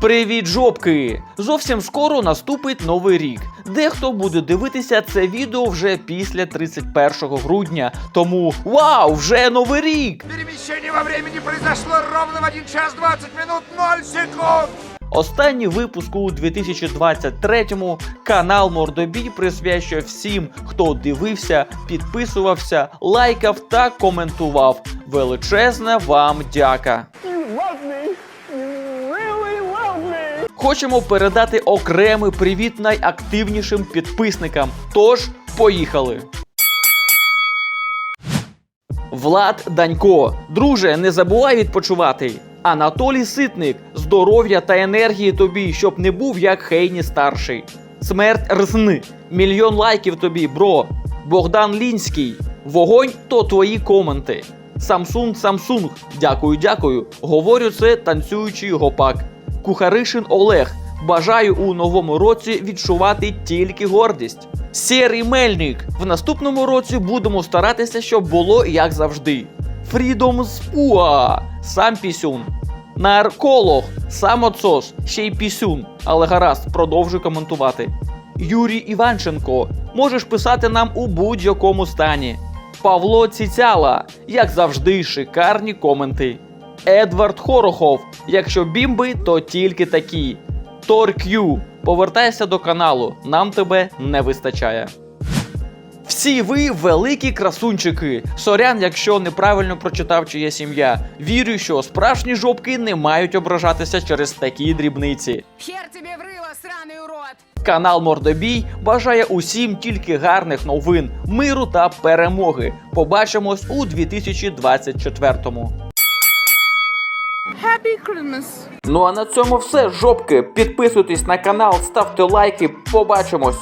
Привіт, жопки! Зовсім скоро наступить новий рік. Дехто буде дивитися це відео вже після 31 грудня. Тому вау, вже новий рік! Перемещение во времени произошло ровно в 1 час 20 минут 0 секунд. Останній випуск у 2023-му канал Мордобій присвячує всім, хто дивився, підписувався, лайкав та коментував. Величезна вам дяка! Хочемо передати окремий привіт найактивнішим підписникам. Тож, поїхали! Влад Данько, друже, не забувай відпочивати. Анатолій Ситник, здоров'я та енергії тобі, щоб не був як Хейні старший. Смерть Рзни, мільйон лайків тобі, бро. Богдан Лінський, вогонь то твої коменти. Самсунг Самсунг, дякую, дякую. Говорю це танцюючий гопак. Кухаришин Олег. Бажаю у новому році відчувати тільки гордість. Сірий Мельник. В наступному році будемо старатися, щоб було як завжди. Фрідом Спуа. Сам пісюн. Нарколог. Сам отсос. Ще й пісюн. Але гаразд, продовжуй коментувати. Юрій Іванченко. Можеш писати нам у будь-якому стані. Павло Ціцяла. Як завжди, шикарні коменти. Едвард Хорохов. Якщо бімби, то тільки такі. Тор К'ю. Повертайся до каналу. Нам тебе не вистачає. Всі ви великі красунчики. Сорян, якщо неправильно прочитав чиє сім'я. Вірю, що справжні жопки не мають ображатися через такі дрібниці. Хер тебе в рыло, сраный урод! Канал Мордобій бажає усім тільки гарних новин, миру та перемоги. Побачимось у 2024-му. Happy Christmas! Ну а на цьому все, жопки. Підписуйтесь на канал, ставте лайки. Побачимось.